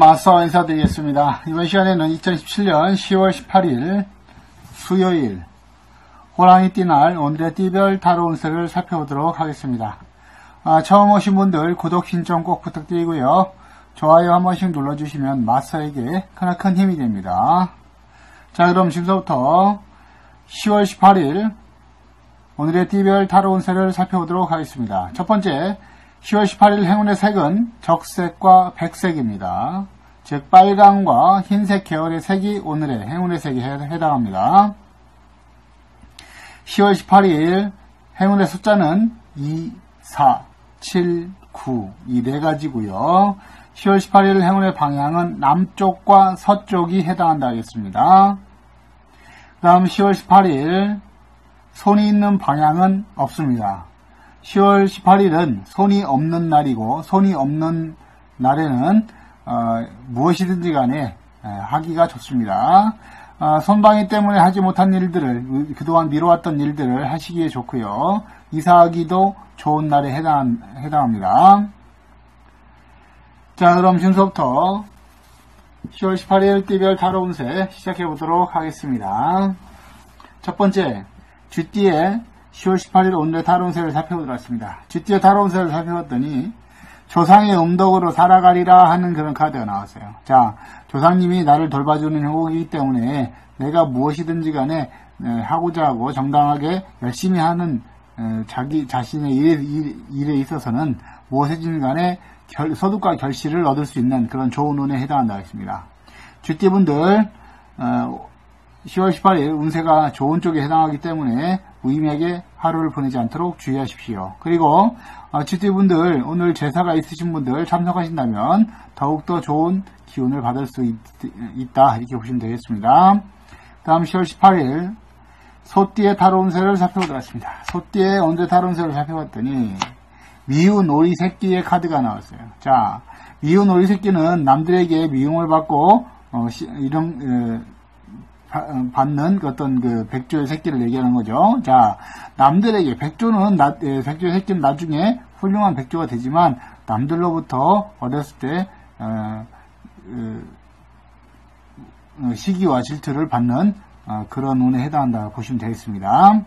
마스터 인사드리겠습니다. 이번 시간에는 2017년 10월 18일 수요일 호랑이 띠날 오늘의 띠별 타로 운세를 살펴보도록 하겠습니다. 아, 처음 오신 분들 구독 신청 꼭 부탁드리고요. 좋아요 한 번씩 눌러주시면 마스터에게 크나큰 힘이 됩니다. 자 그럼 지금부터 10월 18일 오늘의 띠별 타로 운세를 살펴보도록 하겠습니다. 첫 번째 10월 18일 행운의 색은 적색과 백색입니다. 즉 빨강과 흰색 계열의 색이 오늘의 행운의 색에 해당합니다. 10월 18일 행운의 숫자는 2, 4, 7, 9 이 네 가지고요. 10월 18일 행운의 방향은 남쪽과 서쪽이 해당한다 하겠습니다. 그 다음 10월 18일 손이 있는 방향은 없습니다. 10월 18일은 손이 없는 날이고 손이 없는 날에는 어, 무엇이든지 간에 하기가 좋습니다. 어, 손방이 때문에 하지 못한 일들을 그동안 미뤄왔던 일들을 하시기에 좋고요. 이사하기도 좋은 날에 해당, 해당합니다. 자 그럼 지금부터 10월 18일 띠별 타로 운세 시작해 보도록 하겠습니다. 첫 번째 쥐띠에 10월 18일 오늘의 타론세를 살펴보도록 하겠습니다. 쥐띠의 타론세를 살펴봤더니 조상의 음덕으로 살아가리라 하는 그런 카드가 나왔어요. 자, 조상님이 나를 돌봐주는 형국이기 때문에 내가 무엇이든지 간에 하고자 하고 정당하게 열심히 하는 자기 자신의 일에, 있어서는 무엇이든지 간에 결, 소득과 결실을 얻을 수 있는 그런 좋은 운에 해당한다 했습니다. 쥐띠분들 어, 10월 18일 운세가 좋은 쪽에 해당하기 때문에 무의미하게 하루를 보내지 않도록 주의하십시오. 그리고 어, GT분들 오늘 제사가 있으신 분들 참석하신다면 더욱더 좋은 기운을 받을 수 있, 다 이렇게 보시면 되겠습니다. 다음 10월 18일 소띠의 타로운세를 살펴보도록 하겠습니다. 소띠의 언제 타로운세를 살펴봤더니 미운 오리 새끼의 카드가 나왔어요. 자, 미운 오리 새끼는 남들에게 미움을 받고 어, 시, 이런 어, 받는 그 어떤 그 백조의 새끼를 얘기하는 거죠. 자, 남들에게 백조는 나, 예, 백조의 새끼는 나중에 훌륭한 백조가 되지만 남들로부터 어렸을 때 어, 어, 시기와 질투를 받는 어, 그런 운에 해당한다 보시면 되겠습니다.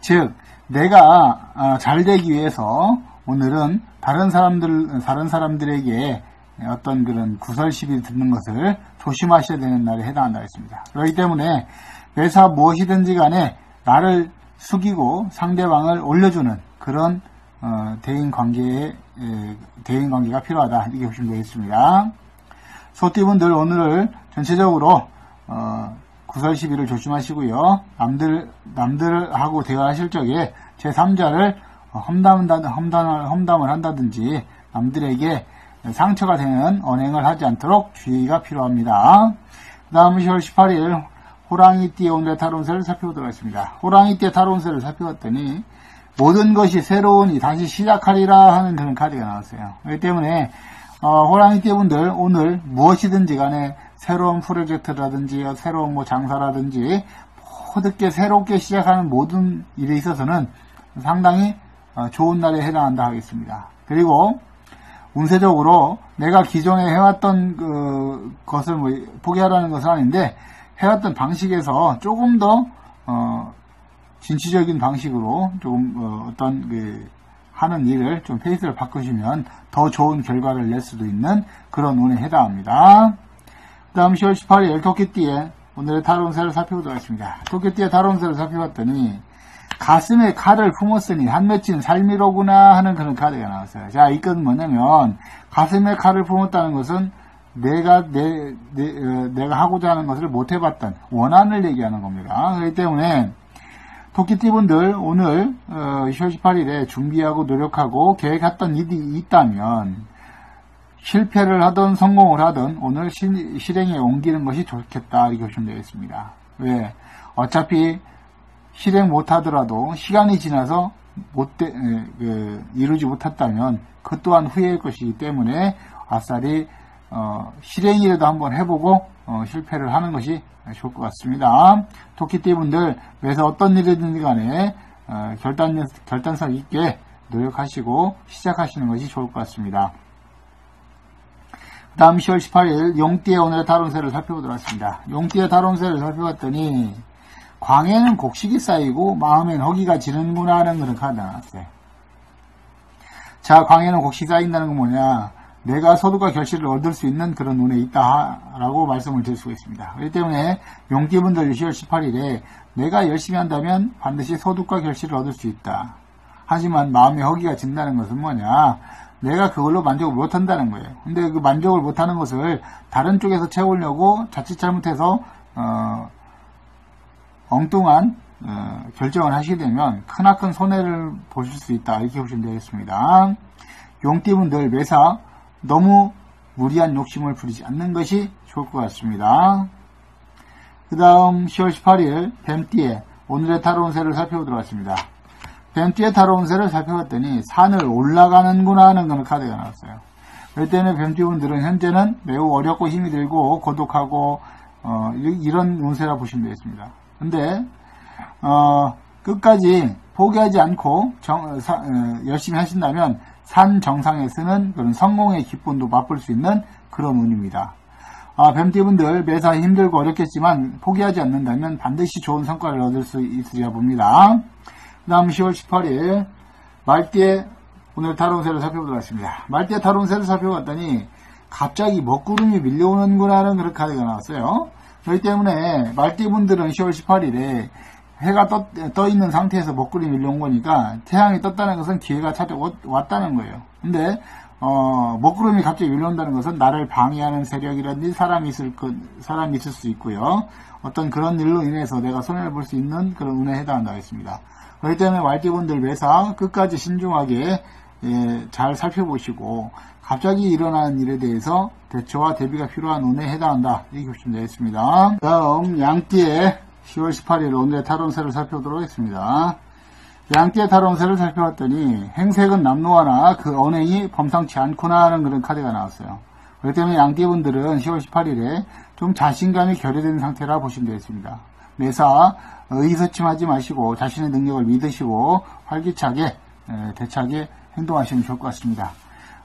즉, 내가 어, 잘 되기 위해서 오늘은 다른 사람들 다른 사람들에게 어떤 그런 구설 시비 듣는 것을 조심하셔야 되는 날에 해당한다 했습니다. 그렇기 때문에 매사 무엇이든지 간에 나를 숙이고 상대방을 올려주는 그런 어, 대인 관계에 대인 관계가 필요하다 이렇게 보시면 되겠습니다. 소띠분들 오늘 전체적으로 어, 구설 시비를 조심하시고요. 남들 남들하고 대화하실 적에 제 3자를 험담, 험담을 한다든지 남들에게 상처가 되는 언행을 하지 않도록 주의가 필요합니다. 그 다음 10월 18일 호랑이띠의 오늘의 타론세를 살펴보도록 하겠습니다. 호랑이띠의 타론세를 살펴봤더니 모든 것이 새로운이 다시 시작하리라 하는 그런 카드가 나왔어요. 그렇기 때문에 어, 호랑이띠 분들 오늘 무엇이든지 간에 새로운 프로젝트라든지 새로운 뭐 장사라든지 모든 새롭게 시작하는 모든 일에 있어서는 상당히 어, 좋은 날에 해당한다 하겠습니다. 그리고 운세적으로 내가 기존에 해왔던 그 것을 뭐 포기하라는 것은 아닌데 해왔던 방식에서 조금 더 어, 진취적인 방식으로 조금 어, 떤 그 하는 일을 좀 페이스를 바꾸시면 더 좋은 결과를 낼 수도 있는 그런 운에 해당합니다. 그 다음 10월 18일 토끼띠에 오늘의 타론세를 살펴보도록 하겠습니다. 토끼띠의 타론세를 살펴봤더니 가슴에 칼을 품었으니 한 맺힌 삶이로구나 하는 그런 카드가 나왔어요. 자, 이건 뭐냐면 가슴에 칼을 품었다는 것은 내가 내, 내 어, 내가 하고자 하는 것을 못 해봤던 원한을 얘기하는 겁니다. 그렇기 때문에 토끼띠분들 오늘 어, 10월 18일에 준비하고 노력하고 계획했던 일이 있다면 실패를 하든 성공을 하든 오늘 시, 실행에 옮기는 것이 좋겠다 이렇게 보시면 되겠습니다. 왜? 어차피 실행 못하더라도 시간이 지나서 못 그, 이루지 못했다면 그 또한 후회일 것이기 때문에 아싸리 어, 실행이라도 한번 해보고 어, 실패를 하는 것이 좋을 것 같습니다. 토끼띠분들 그래서 어떤 일이든지 간에 어, 결단, 결단성 있게 노력하시고 시작하시는 것이 좋을 것 같습니다. 다음 10월 18일 용띠의 오늘의 다운세를 살펴보도록 하겠습니다. 용띠의 다운세를 살펴봤더니 광에는 곡식이 쌓이고 마음엔 허기가 지는구나 하는 그런 카드가 나왔어요. 자, 광에는 곡식이 쌓인다는 건 뭐냐? 내가 소득과 결실을 얻을 수 있는 그런 운에 있다라고 말씀을 드릴 수가 있습니다. 그렇기 때문에 용띠분들 10월 18일에 내가 열심히 한다면 반드시 소득과 결실을 얻을 수 있다. 하지만 마음의 허기가 진다는 것은 뭐냐? 내가 그걸로 만족을 못한다는 거예요. 근데 그 만족을 못하는 것을 다른 쪽에서 채우려고 자칫 잘못해서 어, 엉뚱한 어, 결정을 하시게 되면 크나큰 손해를 보실 수 있다 이렇게 보시면 되겠습니다. 용띠분 들 매사 너무 무리한 욕심을 부리지 않는 것이 좋을 것 같습니다. 그 다음 10월 18일 뱀띠의 오늘의 타로 운세를 살펴보도록 하겠습니다. 뱀띠의 타로 운세를 살펴봤더니 산을 올라가는구나 하는 그런 카드가 나왔어요. 그럴 때는 뱀띠분들은 현재는 매우 어렵고 힘이 들고 고독하고 어, 이런 운세라 보시면 되겠습니다. 근데 어, 끝까지 포기하지 않고 정, 사, 어, 열심히 하신다면 산 정상에 서는 그런 성공의 기쁨도 맛볼 수 있는 그런 운입니다. 아, 뱀띠분들 매사 힘들고 어렵겠지만 포기하지 않는다면 반드시 좋은 성과를 얻을 수 있으리라 봅니다. 그 다음 10월 18일 말띠의 오늘 타론세를 살펴보도록 하겠습니다. 말띠의 타론세를 살펴봤더니 갑자기 먹구름이 밀려오는구나 하는 그런 카드가 나왔어요. 그렇기 때문에 말띠분들은 10월 18일에 해가 떠, 떠 있는 상태에서 먹구름이 밀려온 거니까 태양이 떴다는 것은 기회가 찾아왔다는 거예요. 근데 어, 먹구름이 갑자기 밀려온다는 것은 나를 방해하는 세력이라든지 사람이 있을 것, 사람이 있을 수 있고요. 어떤 그런 일로 인해서 내가 손해를 볼 수 있는 그런 운에 해당한다 했습니다. 그렇기 때문에 왈띠분들 매사 끝까지 신중하게 예, 잘 살펴보시고 갑자기 일어나는 일에 대해서 대처와 대비가 필요한 운에 해당한다. 이렇게 보시면 되겠습니다. 다음 양띠의 10월 18일 오늘의 타론세를 살펴보도록 하겠습니다. 양띠의 타론세를 살펴봤더니 행색은 남노하나 그 언행이 범상치 않구나 하는 그런 카드가 나왔어요. 그렇기 때문에 양띠분들은 10월 18일에 좀 자신감이 결여된 상태라 보시면 되겠습니다. 매사 의기소침하지 마시고 자신의 능력을 믿으시고 활기차게 대차게 행동하시면 좋을 것 같습니다.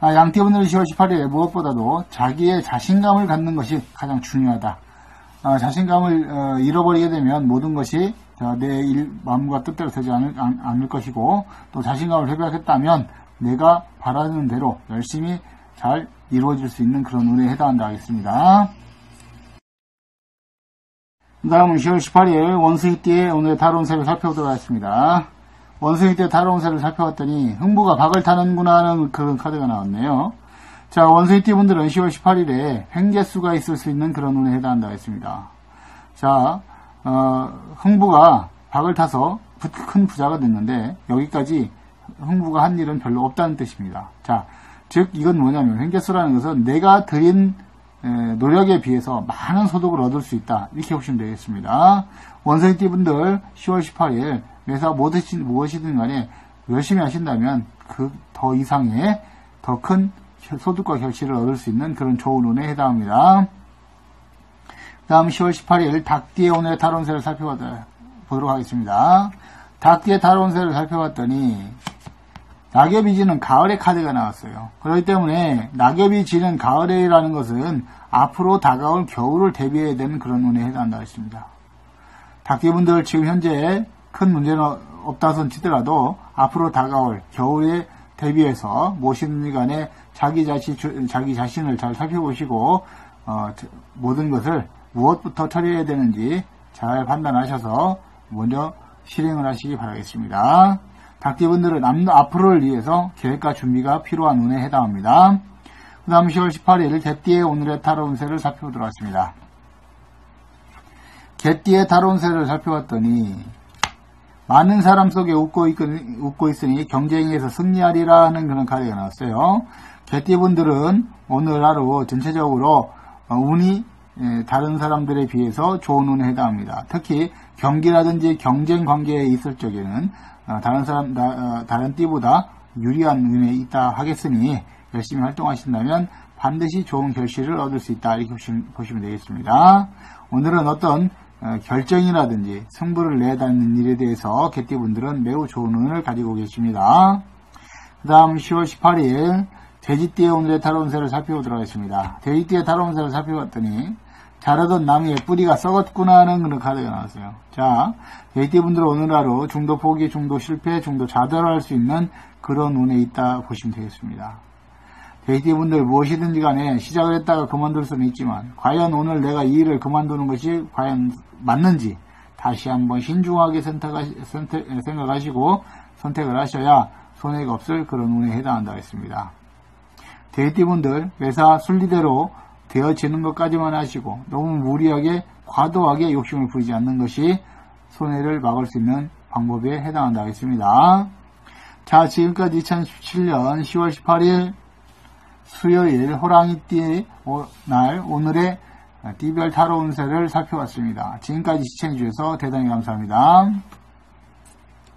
아, 양띠분들은 10월 18일에 무엇보다도 자기의 자신감을 갖는 것이 가장 중요하다. 아, 자신감을 어, 잃어버리게 되면 모든 것이 내 일, 마음과 뜻대로 되지 않을, 않을 것이고 또 자신감을 회복했다면 내가 바라는 대로 열심히 잘 이루어질 수 있는 그런 운에 해당한다 하겠습니다. 다음은 10월 18일 원수이띠의 오늘 다룬세를 살펴보도록 하겠습니다. 원수이띠의 다룬세를 살펴봤더니 흥부가 박을 타는구나 하는 그런 카드가 나왔네요. 자, 원수이띠 분들은 10월 18일에 횡재수가 있을 수 있는 그런 운에 해당한다 했습니다. 자, 어, 흥부가 박을 타서 큰 부자가 됐는데 여기까지 흥부가 한 일은 별로 없다는 뜻입니다. 자, 즉 이건 뭐냐면 횡재수라는 것은 내가 드린 노력에 비해서 많은 소득을 얻을 수 있다. 이렇게 보시면 되겠습니다. 원성이띠 분들 10월 18일 매사 무엇이든, 무엇이든 간에 열심히 하신다면 그 더 이상의 더 큰 소득과 결실을 얻을 수 있는 그런 좋은 운에 해당합니다. 다음 10월 18일 닭띠의 오늘의 탈원세를 살펴보도록 하겠습니다. 닭띠의 탈원세를 살펴봤더니 낙엽이 지는 가을의 카드가 나왔어요. 그렇기 때문에 낙엽이 지는 가을이라는 것은 앞으로 다가올 겨울을 대비해야 되는 그런 운에 해당한다 했습니다. 닭개분들 지금 현재 큰 문제는 없다선 치더라도 앞으로 다가올 겨울에 대비해서 무엇이든 간에 자기 자신, 자기 자신을 잘 살펴보시고 어, 모든 것을 무엇부터 처리해야 되는지 잘 판단하셔서 먼저 실행을 하시기 바라겠습니다. 닭띠분들은 앞으로를 위해서 계획과 준비가 필요한 운에 해당합니다. 그 다음 10월 18일 개띠의 오늘의 타로 운세를 살펴보도록 하겠습니다. 개띠의 타로 운세를 살펴봤더니 많은 사람 속에 웃고, 있, 웃고 있으니 경쟁에서 승리하리라 하는 그런 카드가 나왔어요. 개띠분들은 오늘 하루 전체적으로 운이 다른 사람들에 비해서 좋은 운에 해당합니다. 특히 경기라든지 경쟁 관계에 있을 적에는 어, 다른 사람, 어, 다른 띠보다 유리한 운에 있다 하겠으니 열심히 활동하신다면 반드시 좋은 결실을 얻을 수 있다 이렇게 보시면 되겠습니다. 오늘은 어떤 어, 결정이라든지 승부를 내다는 일에 대해서 개띠분들은 매우 좋은 운을 가지고 계십니다. 그 다음 10월 18일 돼지띠의 오늘의 타로 운세를 살펴보도록 하겠습니다. 돼지띠의 타로 운세를 살펴봤더니 자라던 나무에 뿌리가 썩었구나 하는 그런 카드가 나왔어요. 자, 돼지띠 분들 오늘 하루 중도 포기, 중도 실패, 중도 좌절할 수 있는 그런 운에 있다 보시면 되겠습니다. 돼지띠 분들 무엇이든지 간에 시작을 했다가 그만둘 수는 있지만 과연 오늘 내가 이 일을 그만두는 것이 과연 맞는지 다시 한번 신중하게 생각하시고 선택을 하셔야 손해가 없을 그런 운에 해당한다 했습니다. 돼지띠 분들 회사 순리대로 되어지는 것까지만 하시고 너무 무리하게 과도하게 욕심을 부리지 않는 것이 손해를 막을 수 있는 방법에 해당한다 하겠습니다. 자 지금까지 2017년 10월 18일 수요일 호랑이띠 날 오늘의 띠별 타로 운세를 살펴봤습니다. 지금까지 시청해주셔서 대단히 감사합니다.